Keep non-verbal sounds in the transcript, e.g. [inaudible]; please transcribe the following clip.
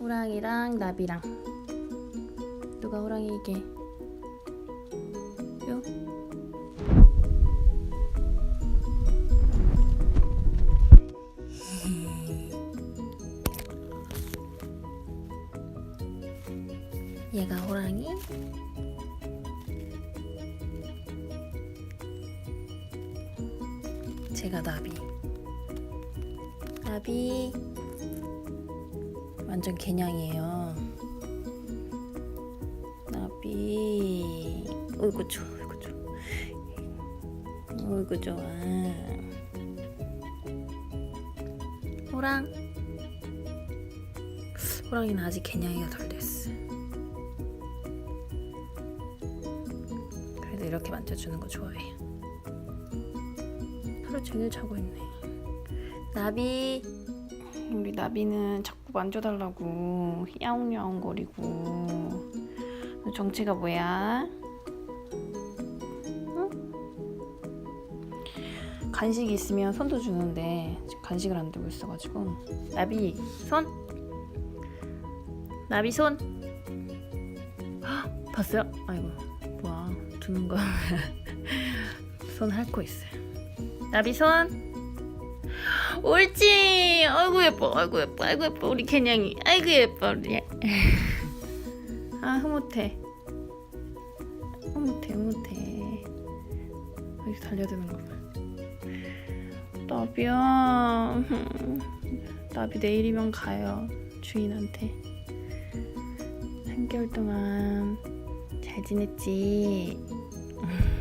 호랑이랑 나비랑. 누가 호랑이 이게? 요? 얘가 호랑이? 제가 나비. 나비 완전 개냥이에요. 나비. 어이구 좋아 어이구 좋아 어이구 좋아. 호랑. 호랑이는 아직 개냥이가 덜 됐어. 그래도 이렇게 만져주는 거 좋아해요 하루 종일 자고 있네. 나비. 우리 나비는 자꾸 만져달라고. 야옹야옹 거리고. 너 정체가 뭐야? 응? 간식이 있으면 손도 주는데 간식을 안 들고 있어가지고. 나비 손. 나비 손. 헉, 봤어요? 아이고 뭐야. 두는 거. [laughs] 손 핥고 있어요. 나비 손 옳지. 아이고 예뻐. 아이고 예뻐. 아이고 예뻐. 우리 개냥이. 아이고 예뻐. 우리. [laughs] 아 흐뭇해. 흐뭇해. 흐뭇해. 여기 달려드는 거 봐. 나비야. 나비 [laughs] 내일이면 가요. 주인한테. 3개월 동안 잘 지냈지? [laughs]